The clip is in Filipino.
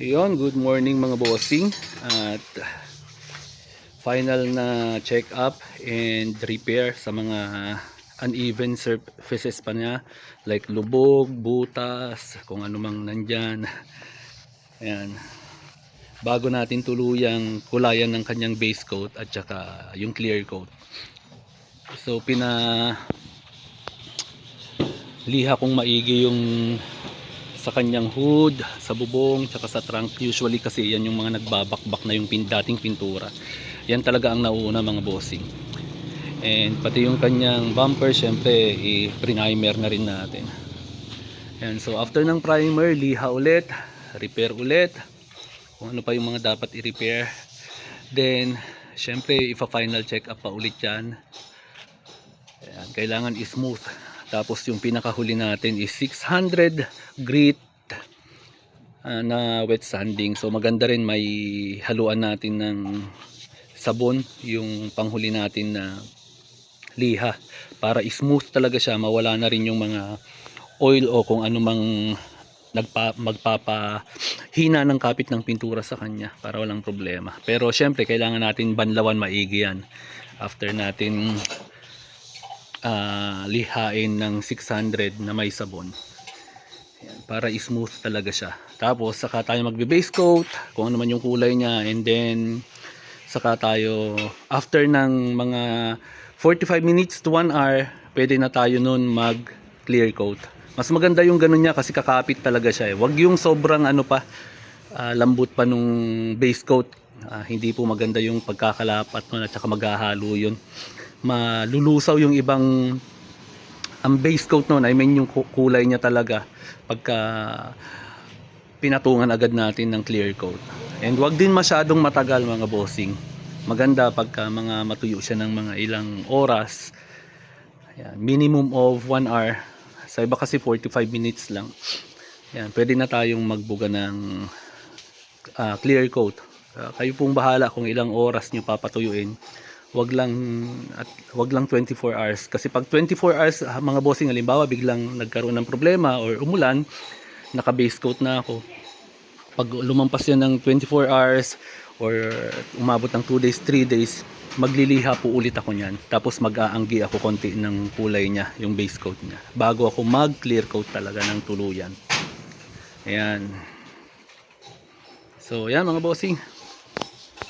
Yun, good morning mga bossing. At final na check up and repair sa mga uneven surfaces pa niya like lubog, butas, kung ano mang nandyan. Ayan. Bago natin tuluyang kulayan ng kanyang base coat at saka yung clear coat. So pina liha kong maigi yung sa kanyang hood, sa bubong, tsaka sa trunk. Usually kasi yan yung mga nagbabakbak na yung pin, dating pintura. Yan talaga ang nauuna mga bossing. And pati yung kanyang bumper, syempre, i-primer na rin natin. Yan, so after ng primer, liha ulit, repair ulit. Kung ano pa yung mga dapat i-repair. Then, syempre, ipa-final check up pa ulit yan. Ayan, kailangan i-smooth. Tapos yung pinakahuli natin is 600 grit ah, na wet sanding. So maganda rin may haluan natin ng sabon yung panghuli natin na liha para smooth talaga siya mawala na rin yung mga oil o kung ano mang nagpa, magpapahina ng kapit ng pintura sa kanya para walang problema. Pero syempre kailangan natin banlawan maigi yan after natin ah, lihain ng 600 na may sabon. Para smooth talaga siya. Tapos saka tayo magbe-base coat kung ano man yung kulay niya and then saka tayo after ng mga 45 minutes to 1 hour pwede na tayo nun mag clear coat. Mas maganda yung ganun niya kasi kakapit talaga siya eh. Wag yung sobrang ano pa ah, lambot pa nung base coat. Ah, hindi po maganda yung pagkakalapat nun at saka maghahalo yun. Malulusaw yung ibang ang base coat nun, I mean yung ku- kulay niya talaga pagka pinatungan agad natin ng clear coat. And wag din masyadong matagal mga bossing. Maganda pagka mga matuyo siya ng mga ilang oras. Ayan, minimum of 1 hour. Sa iba kasi 45 minutes lang. Ayan, pwede na tayong magbuga ng ah, clear coat. Ah, kayo pong bahala kung ilang oras nyo papatuyuin. Wag lang at wag lang 24 hours kasi pag 24 hours mga bossing halimbawa biglang nagkaroon ng problema or umulan, naka base coat na ako. Pag lumampas yan ng 24 hours or umabot ng 2 days, 3 days, magliliha po ulit ako niyan. Tapos mag-aanggi ako konti ng kulay niya, yung base coat niya. Bago ako mag-clear coat talaga ng tuluyan. Ayan. So, yan mga bossing.